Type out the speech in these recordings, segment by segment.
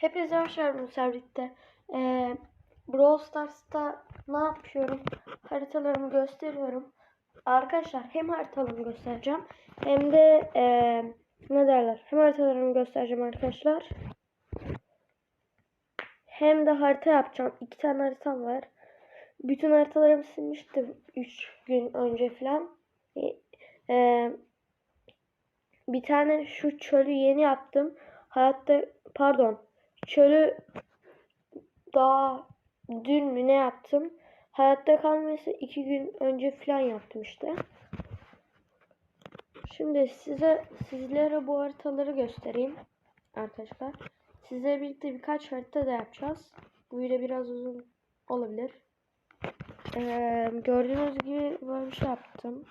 Hepinize hoş geldiniz birlikte. Ee, Brawl Stars'ta ne yapıyorum? Haritalarımı gösteriyorum. Arkadaşlar hem haritalarımı göstereceğim hem de ee, ne derler? Hem haritalarımı göstereceğim arkadaşlar. Hem de harita yapacağım. İki tane haritam var. Bütün haritalarımı silmiştim 3 gün önce falan. Ee, bir tane şu çölü yeni yaptım. Hayatta pardon çölü daha dün mü ne yaptım? Hayatta kalması iki gün önce falan yaptım işte. Şimdi size sizlere bu haritaları göstereyim arkadaşlar. Size birlikte birkaç harita da yapacağız. Bu video biraz uzun olabilir. Ee, gördüğünüz gibi böyle bir şey yaptım.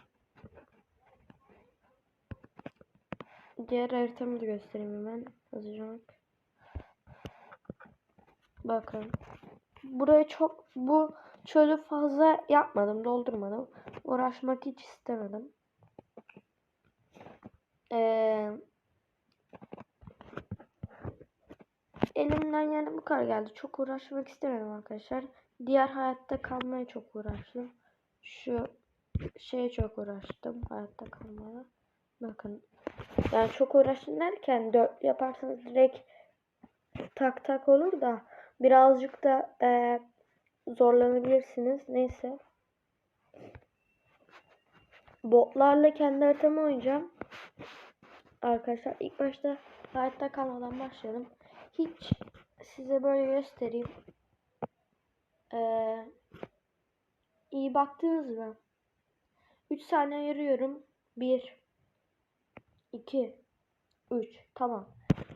Diğer haritamı da göstereyim hemen hızlıca. Bakın. Burayı çok bu çölü fazla yapmadım, doldurmadım. Uğraşmak hiç istemedim. Ee, elimden yani bu kadar geldi. Çok uğraşmak istemedim arkadaşlar. Diğer hayatta kalmaya çok uğraştım. Şu şeye çok uğraştım hayatta kalmaya. Bakın. Yani çok uğraştım derken dört yaparsanız direkt tak tak olur da birazcık da e, zorlanabilirsiniz. Neyse. Botlarla kendi haritamı oynayacağım. Arkadaşlar ilk başta hayatta kalmadan başlayalım. Hiç size böyle göstereyim. Ee, iyi baktınız mı? 3 saniye ayırıyorum. 1 2 3 Tamam.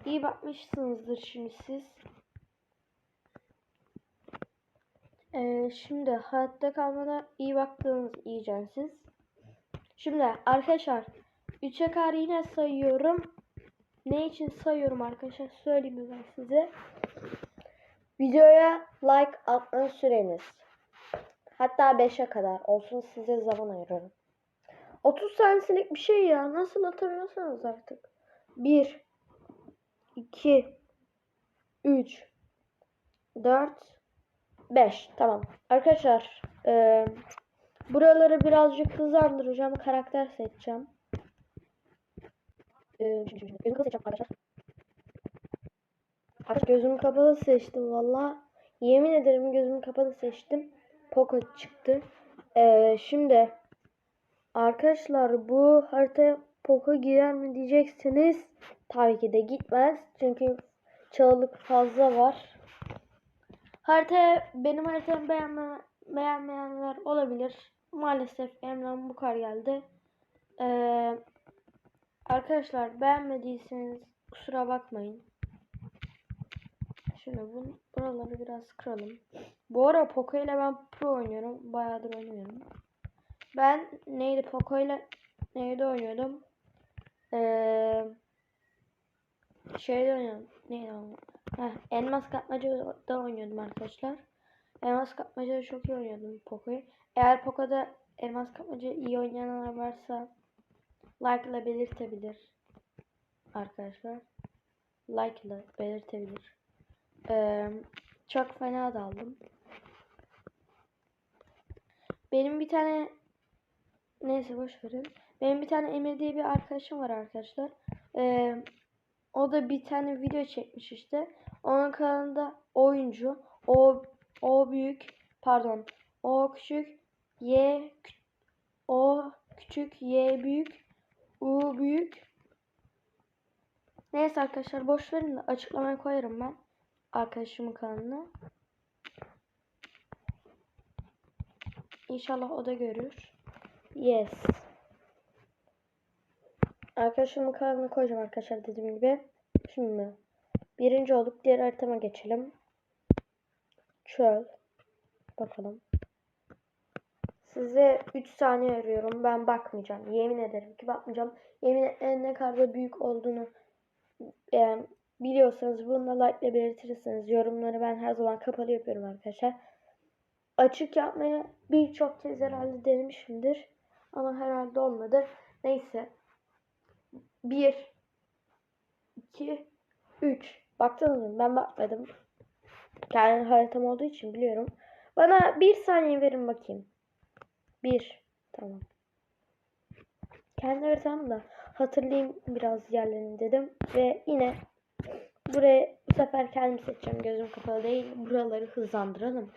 İyi bakmışsınızdır şimdi siz. Ee, şimdi hayatta kalmada iyi baktığınız iyice siz. Şimdi arkadaşlar 3'e kadar yine sayıyorum. Ne için sayıyorum arkadaşlar söyleyeyim ben size. Videoya like atma süreniz. Hatta 5'e kadar olsun size zaman ayırıyorum. 30 saniyelik bir şey ya. Nasıl hatırlıyorsanız artık. 1 2 3 4 5 Tamam. Arkadaşlar e, buraları birazcık hızlandıracağım. Karakter seçeceğim. E, gözümü kapalı arkadaşlar. Arkadaşlar gözümü kapalı seçtim valla. Yemin ederim gözümü kapalı seçtim. Poco çıktı. E, şimdi Arkadaşlar bu haritaya Poco girer mi diyeceksiniz. Tabii ki de gitmez. Çünkü çağlık fazla var. Haritaya benim haritamı beğenme, beğenmeyenler olabilir. Maalesef Emre'm bu kadar geldi. Ee, arkadaşlar beğenmediyseniz kusura bakmayın. Şimdi bu, buraları biraz kıralım. Bu ara Poco ile ben pro oynuyorum. Bayağıdır oynuyorum. Ben neydi Poco ile neydi oynuyordum? Ee, şeyde oynuyordum. Neydi o? Heh, elmas kapmacada oynuyordum arkadaşlar. Elmas kapmacada çok iyi oynuyordum Poco'yu. Eğer Poco'da elmas kapmaca iyi oynayanlar varsa like ile belirtebilir. Arkadaşlar. Like ile belirtebilir. Ee, çok fena daldım. Benim bir tane Neyse boş verin. Benim bir tane Emir diye bir arkadaşım var arkadaşlar. Ee, o da bir tane video çekmiş işte. Onun kanalında oyuncu. O o büyük pardon. O küçük Y O küçük Y büyük U büyük. Neyse arkadaşlar boş verin de açıklamaya koyarım ben arkadaşımın kanalına. İnşallah o da görür. Yes. Arkadaşımın kanalını koyacağım arkadaşlar dediğim gibi. Şimdi birinci olup diğer haritama geçelim. Çöl. Bakalım. Size 3 saniye arıyorum. Ben bakmayacağım. Yemin ederim ki bakmayacağım. Yemin ederim ne kadar da büyük olduğunu e, biliyorsanız bunu da like ile belirtirsiniz. Yorumları ben her zaman kapalı yapıyorum arkadaşlar. Açık yapmaya birçok kez herhalde denemişimdir. Ama herhalde olmadı. Neyse. 1 2 3 Baktınız mı? Ben bakmadım. Kendi haritam olduğu için biliyorum. Bana bir saniye verin bakayım. Bir. Tamam. Kendi haritamı da hatırlayayım biraz yerlerini dedim. Ve yine buraya bu sefer kendim seçeceğim. Gözüm kapalı değil. Buraları hızlandıralım.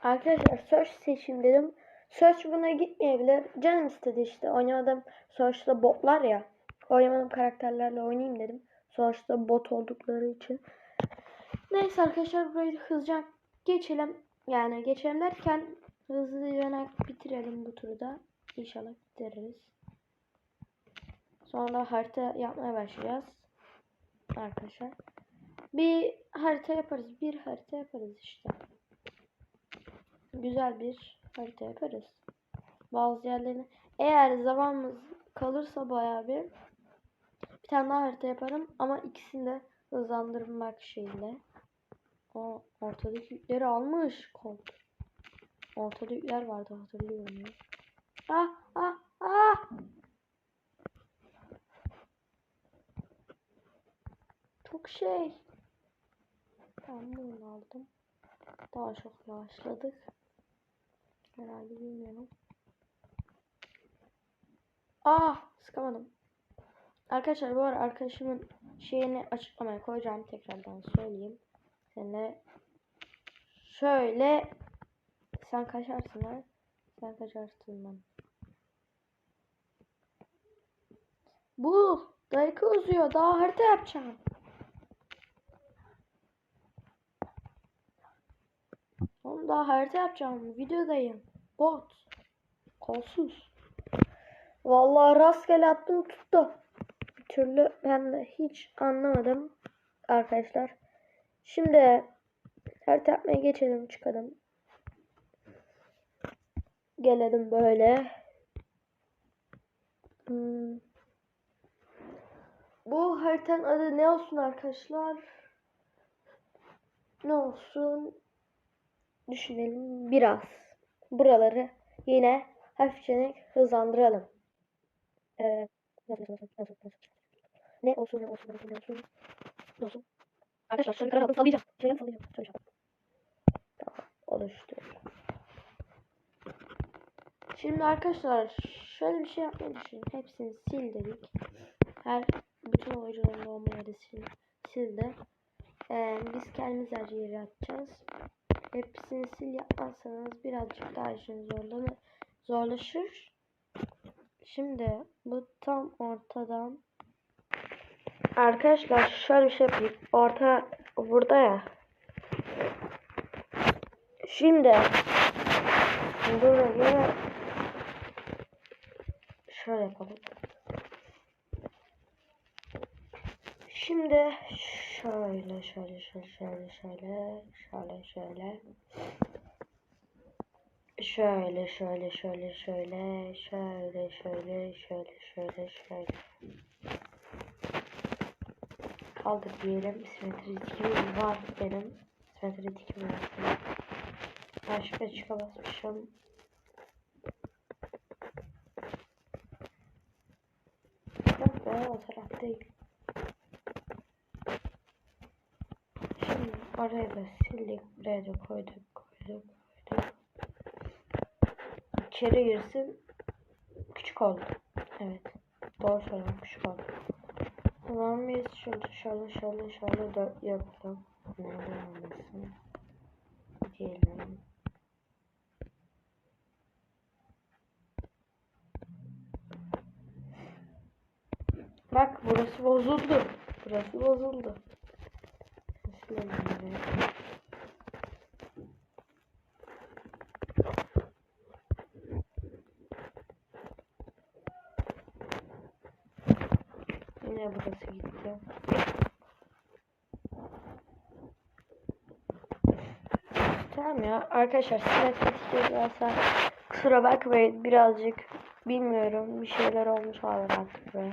Arkadaşlar search seçeyim dedim. Search buna gitmeyebilir. Canım istedi işte. Oynamadığım sonuçta botlar ya. Oynamadığım karakterlerle oynayayım dedim. Sonuçta bot oldukları için. Neyse arkadaşlar burayı hızlıca geçelim. Yani geçelim derken hızlıca bitirelim bu turu da. İnşallah bitiririz. Sonra harita yapmaya başlayacağız. Arkadaşlar. Bir harita yaparız. Bir harita yaparız işte güzel bir harita yaparız. Bazı yerlerini eğer zamanımız kalırsa bayağı bir bir tane daha harita yaparım ama ikisini de hızlandırmak şeyle. O ortadaki yükleri almış kol. Ortada yükler vardı hatırlıyorum ya. Ah ah ah. Çok şey. Tamam bunu aldım. Daha çok yavaşladık. Herhalde bilmiyorum. Ah sıkamadım. Arkadaşlar bu arada arkadaşımın şeyini açıklamaya koyacağım tekrardan söyleyeyim. Seninle şöyle sen kaçarsın ha. Sen kaçarsın ben. Bu dakika uzuyor. Daha harita yapacağım. Oğlum daha harita yapacağım. Videodayım. Bot. Kolsuz. Vallahi rastgele attım tuttu. Bir türlü ben de hiç anlamadım. Arkadaşlar. Şimdi harita yapmaya geçelim çıkalım. Gelelim böyle. Hmm. Bu haritanın adı ne olsun arkadaşlar? Ne olsun? Düşünelim biraz. Buraları yine hafifçe hızlandıralım. Ee, ne olsun ne olsun ne olsun ne olsun. Arkadaşlar şöyle karar aldım sallayacağım. Şöyle sallayacağım. Şöyle. Şimdi arkadaşlar şöyle bir şey yapmayı düşünün. Hepsini sil dedik. Her bütün oyuncuların olma yeri sil, sildi. Ee, biz kendimiz her yeri açacağız hepsini sil yapmazsanız birazcık daha işin zorlanır, zorlaşır. Şimdi bu tam ortadan Arkadaşlar şöyle bir şey yapayım. Orta burada ya. Şimdi buraya şöyle yapalım. Şimdi şöyle şöyle şöyle şöyle şöyle şöyle şöyle şöyle şöyle şöyle şöyle şöyle şöyle şöyle şöyle şöyle kaldır diyelim simetri dikimi var benim simetri dikimi var başka çıka basmışım yok be o taraf değil Oraya da sildik. Buraya da koyduk. Koyduk. Koyduk. İçeri girsin. Küçük oldu. Evet. Doğru söyledim. Küçük oldu. O zaman biz şöyle şöyle şöyle dört yapalım. Neden olmasın? Diyelim. Bak burası bozuldu. Burası bozuldu. Yine burası gitti. Tamam ya arkadaşlar size varsa kusura bakmayın birazcık bilmiyorum bir şeyler olmuş olabilir artık buraya.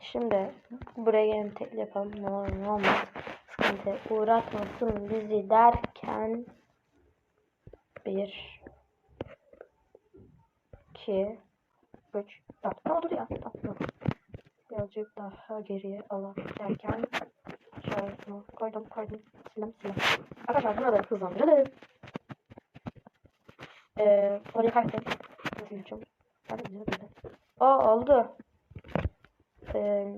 Şimdi buraya gelin tekli yapalım ne olur ne olmaz sıkıntı uğratmasın bizi derken bir iki üç dört ne oldu ya tamam birazcık daha geriye alırken şöyle koydum koydum sildim sildim. Arkadaşlar buraları hızlandıralım. Ee, orayı kaybettim. Nasıl yapacağım? Hadi güzel. Aa oldu. Ee,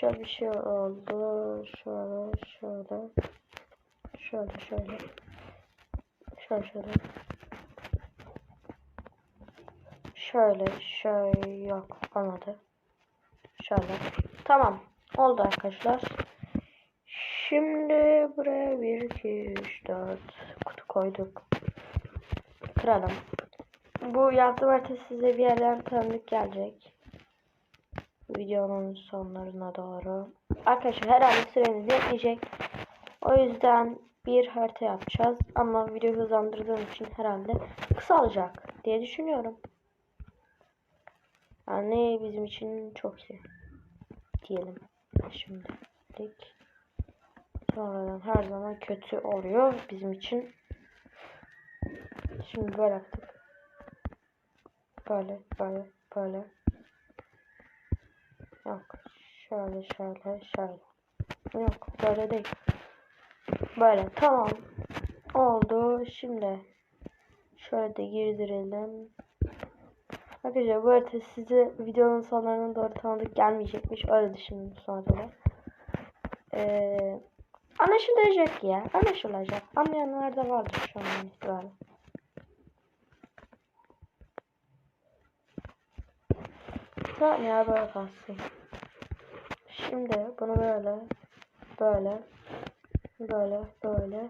şöyle bir şey oldu. Şöyle şöyle. Şöyle şöyle. Şöyle şöyle. Şöyle şöyle yok olmadı. Şöyle. Tamam. Oldu arkadaşlar. Şimdi buraya 1, 2, 3, 4 kutu koyduk. Kıralım. Bu yaptığım harita size bir yerden tanıdık gelecek. Videonun sonlarına doğru. Arkadaşlar herhalde süreniz yetmeyecek. O yüzden bir harita yapacağız. Ama videoyu hızlandırdığım için herhalde kısa olacak diye düşünüyorum. Yani bizim için çok iyi. Diyelim. Şimdilik. Sonradan her zaman kötü oluyor bizim için. Şimdi böyle yaptık. Böyle, böyle, böyle. Yok. Şöyle, şöyle, şöyle. Yok, böyle değil. Böyle, tamam. Oldu. Şimdi şöyle de girdirelim. Arkadaşlar bu arada size videonun sonlarına doğru tanıdık gelmeyecekmiş. Öyle düşündüm sonra da. Ee, anlaşılacak ya. Anlaşılacak. Anlayanlar da vardır şu an itibaren. Tamam ya böyle kalsın. Şimdi bunu böyle böyle böyle böyle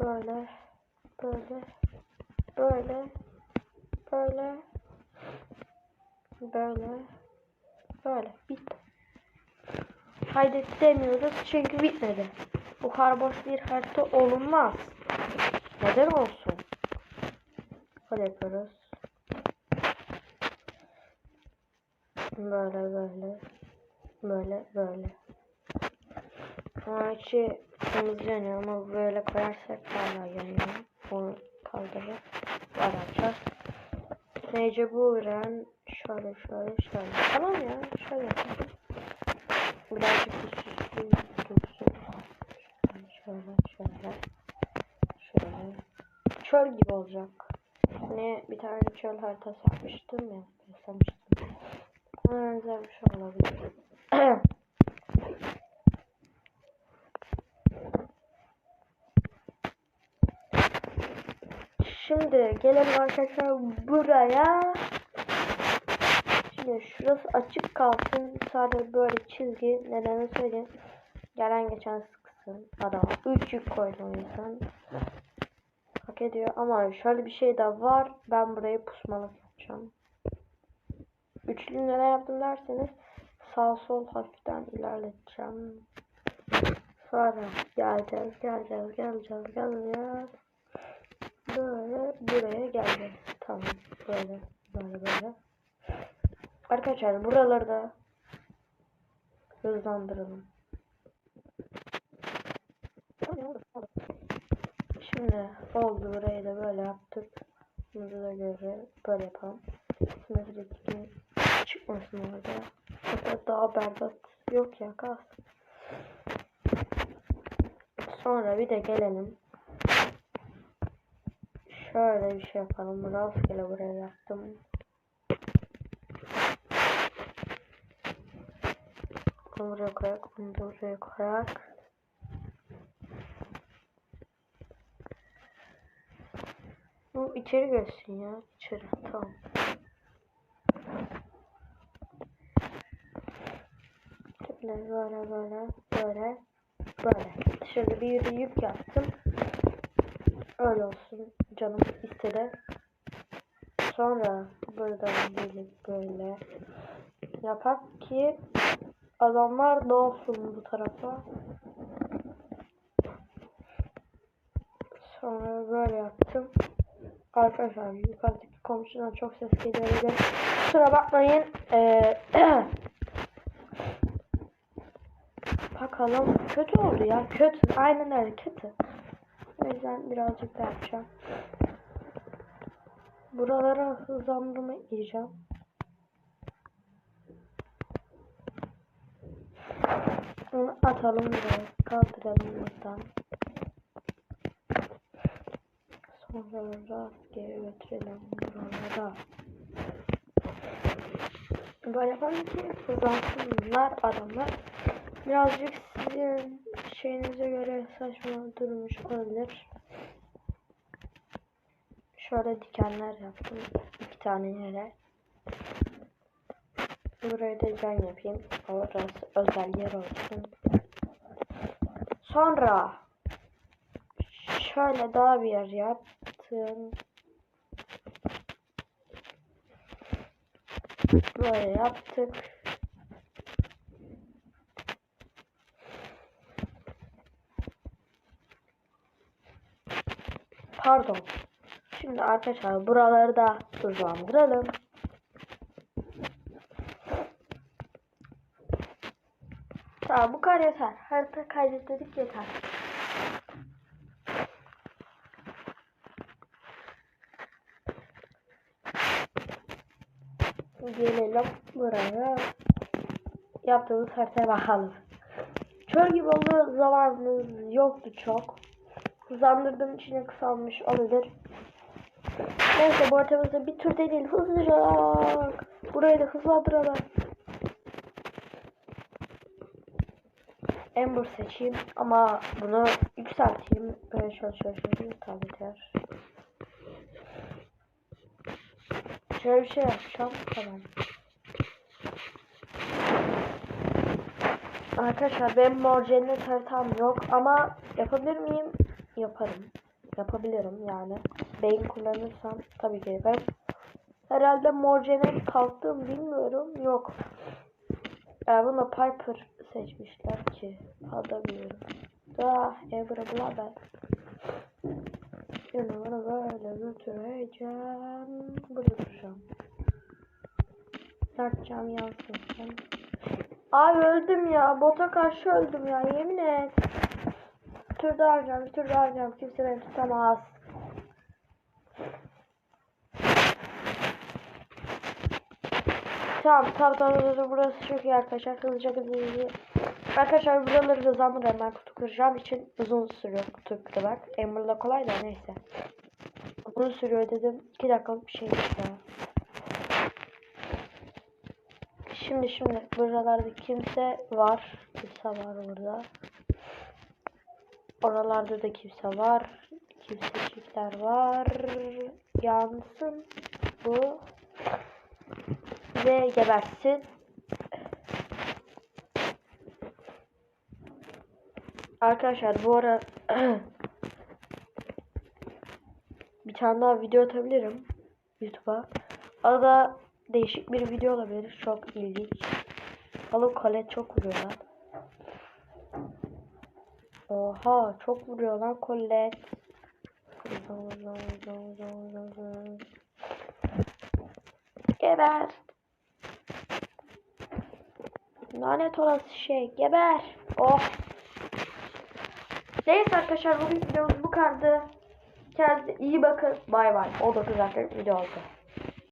böyle böyle böyle böyle böyle böyle bitti. Kaydet demiyoruz çünkü bitmedi. Bu kadar boş bir harita olunmaz. Neden olsun? Böyle yapıyoruz. Böyle böyle. Böyle böyle. Ama içi kırmızı yanıyor ama böyle koyarsak hala yanıyor. Bunu kaldırıp bu ürün şöyle şöyle şöyle. Tamam ya şöyle. Birazcık da süslü dursun. Şöyle şöyle. Şöyle. Çöl gibi olacak. Hani bir tane çöl haritası yapmıştım ya. Göstermiştim. Ona benzer bir şey olabilir. Şimdi gelelim arkadaşlar buraya. Şimdi şurası açık kalsın. Sadece böyle çizgi. Nedenini söyleyeyim. Gelen geçen sıksın. Adam 3 yük koydum insan. Hak ediyor ama şöyle bir şey de var. Ben burayı pusmalık yapacağım. Üçlü neden yaptım derseniz sağ sol hafiften ilerleteceğim. Sonra geleceğiz, geleceğiz, geleceğiz, geleceğiz. Böyle buraya geleceğiz. Tamam. Böyle, böyle, böyle. Arkadaşlar buraları da hızlandıralım. Şimdi oldu burayı da böyle yaptık. Bunu da göre böyle yapalım. Simetrik çıkmasın orada. Hatta daha berbat yok ya kalsın. Sonra bir de gelelim. Şöyle bir şey yapalım. Rastgele buraya yaptım. Bunu buraya koyak. Bunu da buraya koyak. Bu içeri görsün ya. İçeri. Tamam. Şimdi böyle böyle böyle böyle. Şöyle bir yük yaptım. Öyle olsun. Canım istedi. Sonra buradan gelip böyle yapak ki adamlar da bu tarafa. Sonra böyle yaptım. Arkadaşlar yukarıdaki komşudan çok ses geliyor. Kusura bakmayın. Ee, bakalım. Kötü oldu ya. Kötü. Aynen öyle kötü. O yüzden birazcık daha yapacağım. Buralara hızlandırma gireceğim. Onu atalım buraya. Kaldıralım buradan. Sonra rastgele götürelim buralara. Böyle yapalım ki hızlansınlar adamlar. Birazcık sizin şeyinize göre saçma durmuş olabilir. Şöyle dikenler yaptım. iki tane yere. Buraya da can yapayım. Orası özel yer olsun. Sonra şöyle daha bir yer yaptım. Böyle yaptık. Pardon. Şimdi arkadaşlar buraları da hızlandıralım. Tamam bu kadar yeter. Harita kaydettik yeter. Gelelim buraya. Yaptığımız haritaya bakalım. Çöl gibi olduğu zamanımız yoktu çok. Hızlandırdığım için de kısalmış olabilir. Neyse bu haritamızda bir tur değil hızlıca. Burayı da hızlandıralım. Ember seçeyim ama bunu yükselteyim. Böyle şöyle şöyle tabii yeter. Şöyle bir şey yapacağım. Tamam. Arkadaşlar benim mor cennet haritam yok ama yapabilir miyim? Yaparım. Yapabilirim yani. Beyin kullanırsam tabii ki yaparım. Herhalde mor cennet kalktım bilmiyorum. Yok. Yani bunu Piper seçmişler ki. Adamıyorum. Daha Ebra Blaber. Şimdi bunu böyle götüreceğim. Burada duracağım. Yapacağım yansın. Abi öldüm ya. Bota karşı öldüm ya. Yemin et. Bir tur daha. Bir tur daha. Kimse beni tutamaz. Tamam tamam tamam burası çok iyi arkadaşlar. Hızlıca hızlıca Arkadaşlar buraları hızlandır hemen kutu kıracağım için uzun sürüyor kutu kırmak Emerald'da kolay da neyse. Uzun sürüyor dedim. 2 dakikalık bir şey işte. Şimdi şimdi. Buralarda kimse var. Kimse var burada. Oralarda da kimse var. Kimsecikler var. Yansın Bu ve gebersin. Arkadaşlar bu ara bir tane daha video atabilirim YouTube'a. Arada değişik bir video olabilir. Çok ilginç. Balık kale çok vuruyor lan. Oha çok vuruyor lan Colette. Geber. Lanet olası şey. Geber. Oh. Neyse arkadaşlar bugün videomuz bu kadardı. Kendinize iyi bakın. Bay bay. O da bir video oldu.